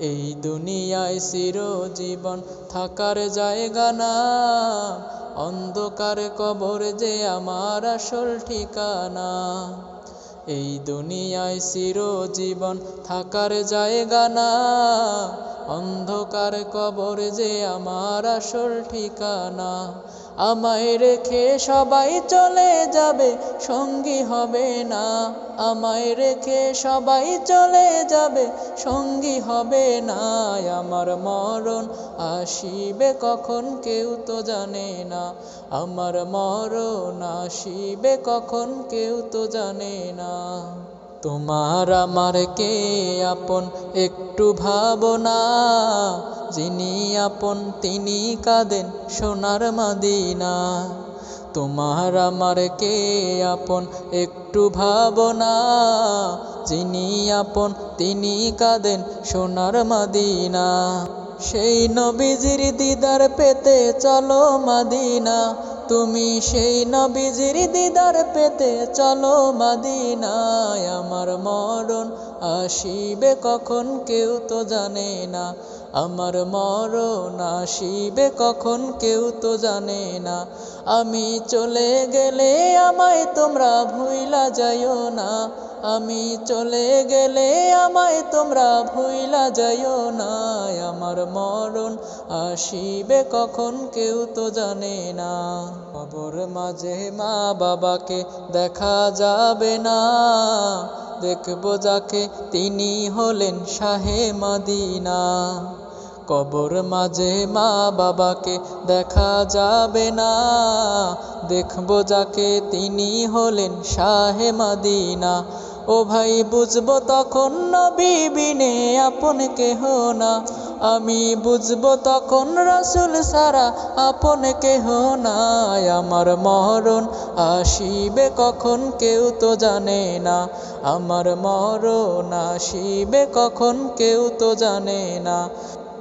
এই দুনিয়ায় চিরজীবন থাকার জায়গা না। অন্ধকার কবর যে আমার আসল ঠিকানা। এই দুনিয়ায় চিরজীবন থাকার জায়গা না। অন্ধকার কবর যে আমার আসল ঠিকানা। আমায় রেখে সবাই চলে যাবে, সঙ্গী হবে না। আমায় রেখে সবাই চলে যাবে, সঙ্গী হবে না। আমার মরণ আসিবে কখন কেউ তো জানে না। আমার মরণ আসিবে কখন কেউ তো জানে না। তোমার আমার কে আপন একটু ভাবনা, যিনি আপন তিনি কাঁদেন সোনার মাদিনা। তোমার আমার কে আপন একটু ভাবনা, যিনি আপন তিনি কাঁদেন সোনার মাদিনা। সেই নবীজির দিদার পেতে চলো মাদিনা তুমি সেই নবীজির দিদার পেতে চলো মাদিনায়। আমার মরণ আসিবে কখন কেউ তো জানে না। আমার মরণ আসিবে কখন কেউ তো জানে না। আমি চলে গেলে আমায় তোমরা ভুইলা যাইও না। আমি চলে গেলে আমায় তোমরা ভুইলা যাইও না। আমার মরণ আসিবে কখন কেউ তো জানে না। কবর মাঝে মা বাবাকে দেখা যাবে না। দেখব যাকে, তিনি হলেন শাহে মাদিনা। কবর মাঝে মা বাবাকে দেখা যাবে না। দেখব যাকে তিনি হলেন শাহে মাদিনা। ও ভাই, বুঝব তখন নবী বিনে আপন কেহ না। আমি বুঝব তখন রসুল সারা আপন কেহ না। আমার মরণ আসিবে কখন কেউ তো জানে না। আমার মরণ আসিবে কখন কেউ তো জানে না।